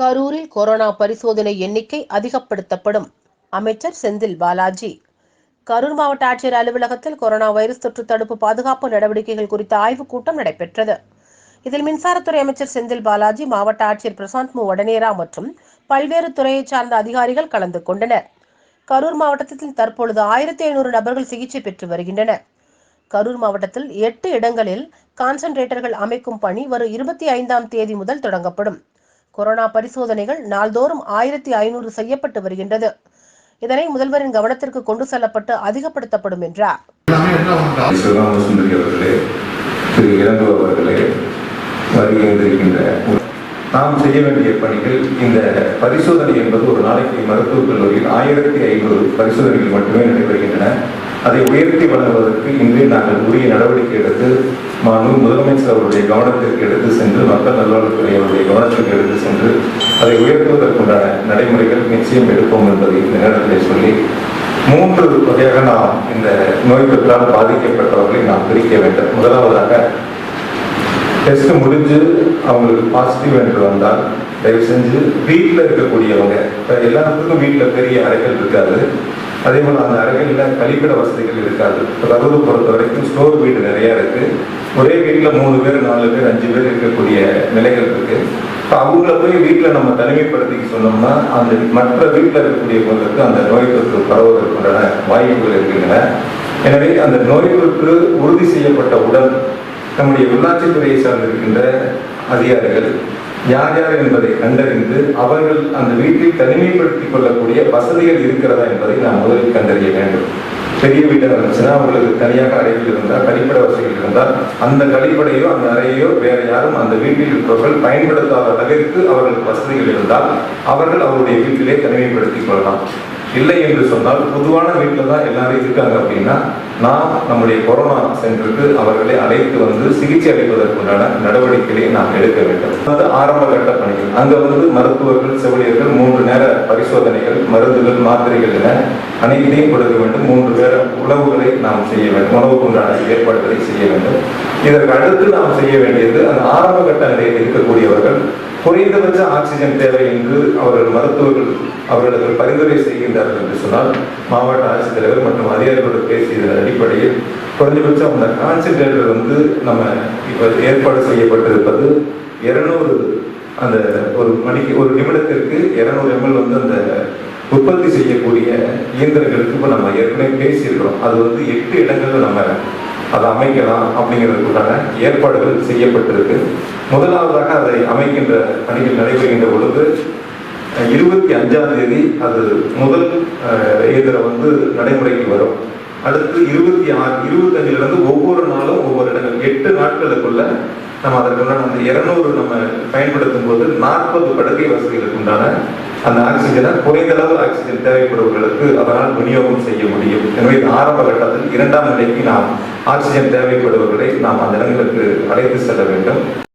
கரூரில் கொரோனா பரிசோதனை எண்ணிக்கை அதிகப்படுத்தப்படும். அமைச்சர் செந்தில் பாலாஜி. கரூர் மாவட்ட ஆட்சியர் அலுவலகத்தில் கொரோனா வைரஸ் தொற்று தடுப்பு பாதுகாப்பு நடவடிக்கைகள் குறித்த ஆய்வுக் கூட்டம் நடைபெற்றது. இதில் மின்சாரத்துறை அமைச்சர் செந்தில் பாலாஜி மாவட்ட ஆட்சியர் பிரசாந்த் மு. வடநேரா மற்றும் பல்வேறு துறையைச் சார்ந்த அதிகாரிகள் கலந்து கொண்டனர். கரூர் மாவட்டத்தில் தற்பொழுது ஆயிரத்தி ஐநூறு நபர்கள் சிகிச்சை பெற்று வருகின்றனர். கரூர் மாவட்டத்தில் எட்டு இடங்களில் கான்சன்ட்ரேட்டர்கள் அமைக்கும் பணி வரும் இருபத்தி ஐந்தாம் தேதி முதல் தொடங்கப்படும். கொரோனா பரிசோதனைகள் நாள்தோறும் ஆயிரத்தி ஐநூறு செய்யப்பட்டு வருகின்றது. இதனை முதல்வரின் கவனத்திற்கு கொண்டு செல்லப்பட்டு அதிகப்படுத்தப்படும் என்றார். நாம் செய்ய வேண்டிய பணிகள் இந்த பரிசோதனை என்பது ஒரு நாளைக்கு மருத்துவக் கல்லூரியில் ஆயிரத்தி ஐநூறு பரிசோதனைகள் மட்டுமே நடைபெறுகின்றன. அதை உயர்த்தி வழங்குவதற்கு இன்று நாங்கள் உரிய நடவடிக்கை எடுத்து மாண்பு முதலமைச்சர் அவருடைய கவனத்திற்கு எடுத்து சென்று மக்கள் நல்வாழ்வுத்துறை அவருடைய கவனத்திற்கு எடுத்து சென்று அதை உயர்த்துவதற்குண்டான நடைமுறைகள் நிச்சயம் எடுப்போம் என்பதை இந்த நேரத்தில் சொல்லி மூன்று வகையாக நாம் இந்த நோய் தொற்றால் பாதிக்கப்பட்டவர்களை நாம் பிரிக்க வேண்டும். முதலாவதாக டெஸ்ட் முடிஞ்சு அவங்களுக்கு பாசிட்டிவ் என்று வந்தால் தயவு செஞ்சு வீட்டில் இருக்கக்கூடியவங்க இப்போ எல்லாத்துக்கும் வீட்டில் பெரிய அறைகள் இருக்காது. அதே போல் அந்த அறைகளில் கழிப்பிட வசதிகள் இருக்காது. இப்போ கரூர் பொறுத்த வரைக்கும் ஸ்டோர் வீடு நிறையா இருக்குது ஒரே வீட்டில் மூணு பேர் நாலு பேர் அஞ்சு பேர் இருக்கக்கூடிய நிலைகள் இருக்குது இப்போ அவங்கள போய் வீட்டில் நம்ம தனிமைப்படுத்திக்க சொன்னோம்னா அந்த மற்ற வீட்டில் இருக்கக்கூடிய பொருளுக்கு அந்த நோய் தொற்று பரவுவதற்குண்டான வாய்ப்புகள் இருக்கின்றன. எனவே அந்த நோய் தொற்று உறுதி செய்யப்பட்டவுடன் நம்முடைய உள்ளாட்சித்துறையை சார்ந்திருக்கின்ற அதிகாரிகள் யார் யார் என்பதை கண்டறிந்து அவர்கள் அந்த வீட்டில் தனிமைப்படுத்திக் கொள்ளக்கூடிய வசதிகள் இருக்கிறதா என்பதை நாம் முதலில் கண்டறிய வேண்டும். பெரிய வீட்டாக இருந்துச்சுன்னா அவங்களுக்கு தனியாக அறைகள் இருந்தால் கழிப்பட வசதிகள் இருந்தால் அந்த கழிப்படையோ அந்த அறையோ வேற யாரும் அந்த வீட்டில் இருப்பவர்கள் பயன்படுத்தாத அளவிற்கு அவர்களுக்கு வசதிகள் இருந்தால் அவர்கள் அவருடைய வீட்டிலே தனிமைப்படுத்திக் கொள்ளலாம். இல்லை என்று சொன்னால் பொதுவான வீட்டில் தான் எல்லாரும் இருக்காங்க அப்படின்னா நாம் நம்முடைய கொரோனா சென்டருக்கு அவர்களை அழைத்து வந்து சிகிச்சை அளிப்பதற்குண்டான நடவடிக்கைகளை நாம் எடுக்க வேண்டும். அது ஆரம்ப கட்ட பணிகள். அங்கே வந்து மருத்துவர்கள் செவிலியர்கள் மூன்று நேர பரிசோதனைகள் மருந்துகள் மாத்திரைகள் என அனைத்தையும் கொடுக்க வேண்டும். மூன்று பேர உணவுகளை நாம் செய்ய வேண்டும். உணவுக்கு உண்டான ஏற்பாடுகளை செய்ய வேண்டும். இதற்கு அடுத்து நாம் செய்ய வேண்டியது அந்த ஆரம்ப கட்ட நிலையில் இருக்கக்கூடியவர்கள் குறைந்தபட்ச ஆக்சிஜன் தேவை என்று அவர்கள் மருத்துவர்கள் அவர்களுக்கு பரிந்துரை செய்கின்றார்கள் என்று சொன்னால் மாவட்ட ஆட்சித்தலைவர் மற்றும் அதிகாரிகளோடு பேசியதன் அடிப்படையில் குறைந்தபட்சம் அந்த கான்சன்ட்ரேட்டர் வந்து நம்ம இப்போ ஏற்பாடு செய்யப்பட்டிருப்பது இருநூறு அந்த ஒரு மணிக்கு ஒரு நிமிடத்திற்கு இருநூறு எம்எல் வந்து அந்த உற்பத்தி செய்யக்கூடிய இயந்திரங்களுக்கு இப்போ நம்ம ஏற்கனவே பேசியிருக்கிறோம். அது வந்து எட்டு இடங்களில் நம்ம அதை அமைக்கலாம் அப்படிங்கிறதுக்குண்டான ஏற்பாடுகள் செய்யப்பட்டிருக்கு. முதலாவதாக அதை அமைக்கின்ற பணிகள் நடைபெறுகின்ற பொழுது இருபத்தி அஞ்சாம் தேதி அது முதல் இதில் இயந்திரம் வந்து நடைமுறைக்கு வரும். அடுத்து இருபத்தி ஆறு இருபத்தஞ்சிலிருந்து ஒவ்வொரு நாளும் ஒவ்வொரு இடங்கள் எட்டு நாட்களுக்குள்ள நம்ம அதற்கெல்லாம் அந்த இருநூறு நம்ம பயன்படுத்தும் போது நாற்பது படுக்கை வசதிகளுக்கு உண்டான அந்த ஆக்சிஜனை குறைந்த அளவு ஆக்சிஜன் தேவைப்படுபவர்களுக்கு அதனால் விநியோகம் செய்ய முடியும். எனவே இந்த ஆரம்ப கட்டத்தில் இரண்டாம் நிலைக்கு நாம் ஆக்சிஜன் தேவைப்படுபவர்களை நாம் அந்த இடங்களுக்கு அழைத்து செல்ல வேண்டும்.